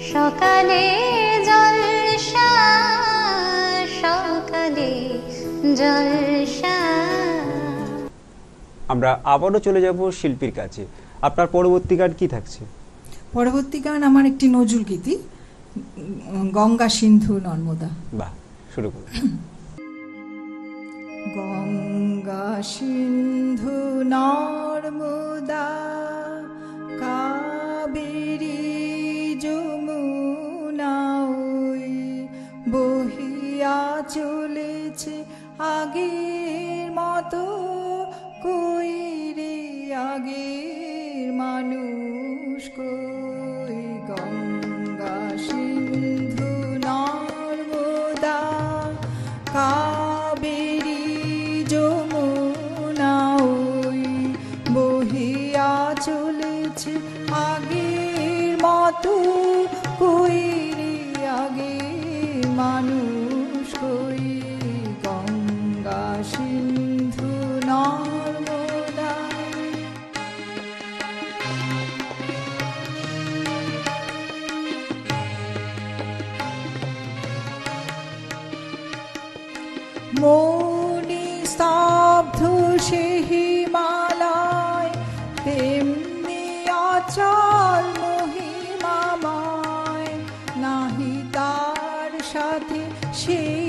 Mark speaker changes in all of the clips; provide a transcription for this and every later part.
Speaker 1: সকালে জলসা সকালে জলসা।
Speaker 2: আমরা আবারও চলে যাব শিল্পীর কাছে। আপনার পরবর্তী গান কি থাকছে?
Speaker 3: পরবর্তী গান আমার একটি নজরুল গীতি গঙ্গা সিন্ধু নর্মদা।
Speaker 2: বাহ শুরু করুন।
Speaker 3: গঙ্গা সিন্ধু নর্মদা। বহিয়া চলেছে আগের মতো কই রে আগের মানুষ কই? গঙ্গা সিন্ধু, নর্মদা, কাবেরী, যমুনা, ওই বহিয়া চলেছে আগের মতো কই রে আগের মানুষ মৌনি স্তব্ধ সে হিমালয় তেমনি অচল মহিমাময় নাহি তার সাথে সেই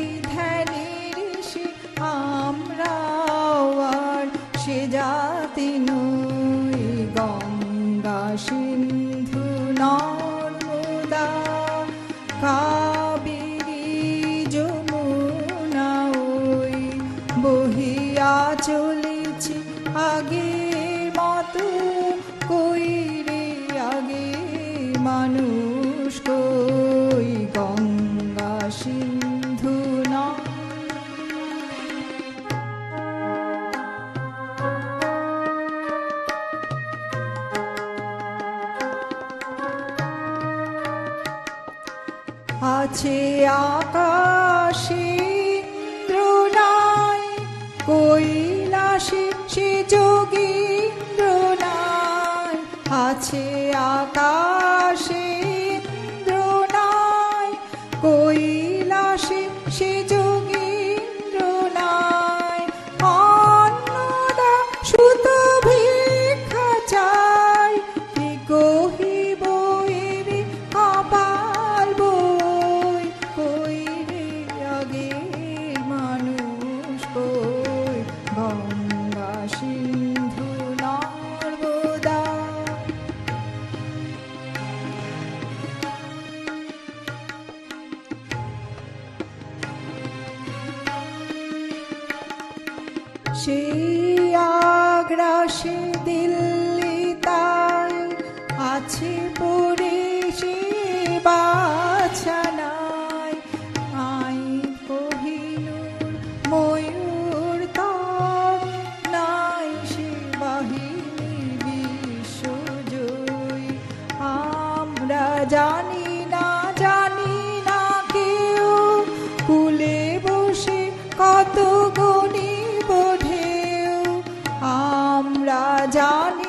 Speaker 3: বহিয়া চলেছি আগে মতো কই রে আগে মানুষ কই গঙ্গা সিন্ধু না আছে আকাশে আছে আকাশে সেই আমরা জানি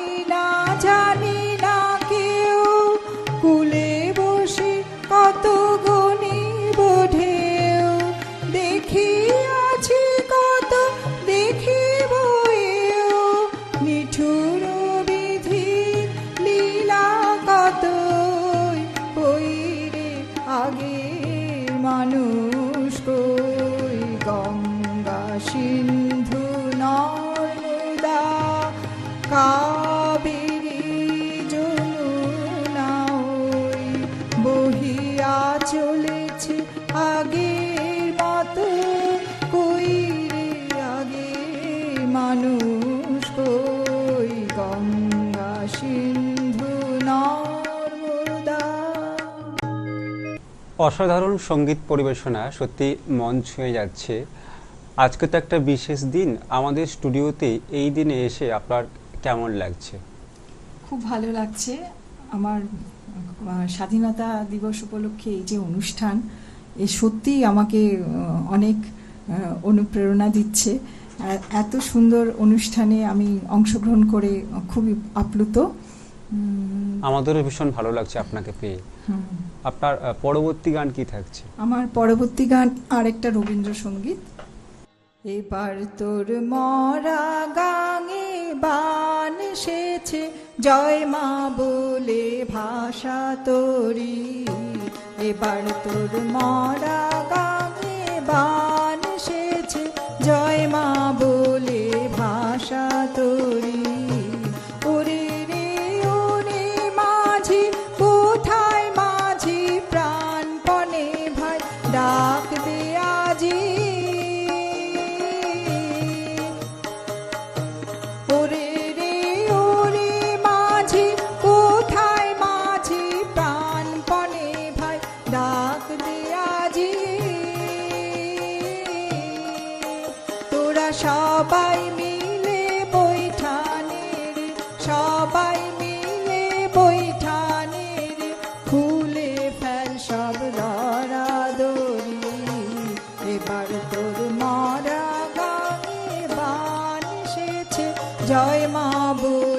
Speaker 2: অসাধারণ সংগীত পরিবেশনা সত্যি মন ছুঁয়ে যাচ্ছে। আজকে তো একটা বিশেষ দিন। আমাদের স্টুডিওতে এই দিনে এসে আপনার কেমন লাগছে?
Speaker 3: খুব ভালো লাগছে। আমার স্বাধীনতা দিবস উপলক্ষে এই যে অনুষ্ঠান এ সত্যিই আমাকে অনেক অনুপ্রেরণা দিচ্ছে। এত সুন্দর অনুষ্ঠানে আমি অংশগ্রহণ করে খুবই আপ্লুত।
Speaker 2: আমাদেরও ভীষণ ভালো লাগছে আপনাকে পেয়ে। আপনার পরবর্তী গান কি থাকছে?
Speaker 3: আমার পরবর্তী গান আরেকটা রবীন্দ্রসঙ্গীত। এবার তোর মরা গাঙে বান এসেছে জয় মা বলে ভাষা তোরি। এবার তোর মরা গাঙে বান এসেছে জয় মা বলে ভাষা তোরি। সবাই মিলে বৈঠানে রে সবাই মিলে বৈঠানে রে খুলে ফেল সব লড়া দড়ি। এবার তোর মারা গানে বান এসেছে, জয় মা বলে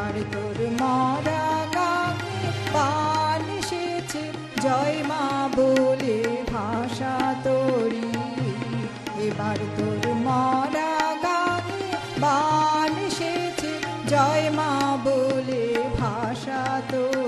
Speaker 3: এবার তোর মরা গানে পান এসেছে। জয় মা বলে ভাষা তোরি। এবার তোর মরা গানে পান এসেছে। জয় মা বলে ভাষা তোরি।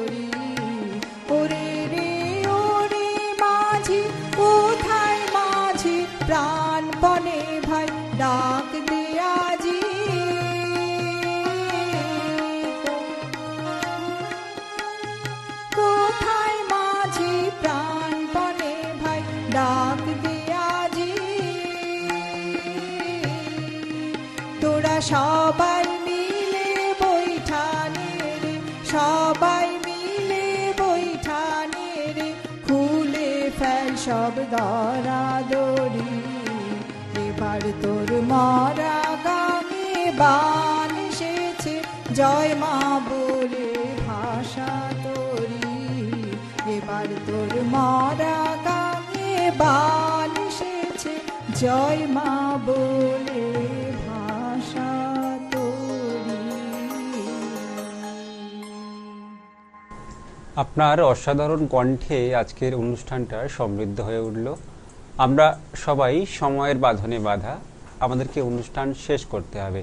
Speaker 3: সবাই মিলে বৈঠানে রে সবাই মিলে বৈঠানে রে খুলে ফেল সব দরা দড়ি এবার তোর মরা গানে বান এসেছে, জয় মা বলে ভাষা তোরি। এবার তোর মরা গানে বান এসেছে, জয় মা বলে
Speaker 2: আপনার অসাধারণ কণ্ঠে আজকের অনুষ্ঠানটা সমৃদ্ধ হয়ে উঠল। আমরা সবাই সময়ের বাঁধনে বাধা আমাদেরকে অনুষ্ঠান শেষ করতে হবে।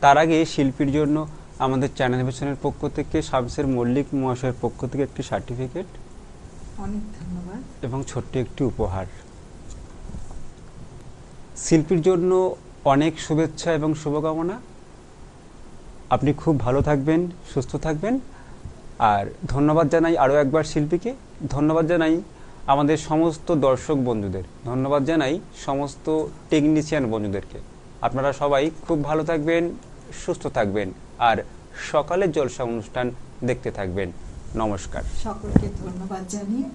Speaker 2: তার আগে শিল্পীর জন্য আমাদের চ্যানেল ভিশনের পক্ষ থেকে শামসের মল্লিক মহাশয়ের পক্ষ থেকে একটি সার্টিফিকেট
Speaker 3: অনেক ধন্যবাদ।
Speaker 2: এবং ছোট্ট একটি উপহার। শিল্পীর জন্য অনেক শুভেচ্ছা এবং শুভকামনা। আপনি খুব ভালো থাকবেন সুস্থ থাকবেন। আর ধন্যবাদ জানাই আরও একবার শিল্পীকে। ধন্যবাদ জানাই আমাদের সমস্ত দর্শক বন্ধুদের। ধন্যবাদ জানাই সমস্ত টেকনিশিয়ান বন্ধুদেরকে। আপনারা সবাই খুব ভালো থাকবেন, সুস্থ থাকবেন আর সকালের জলসা অনুষ্ঠান দেখতে থাকবেন। নমস্কার।
Speaker 3: সকলকে ধন্যবাদ জানিয়ে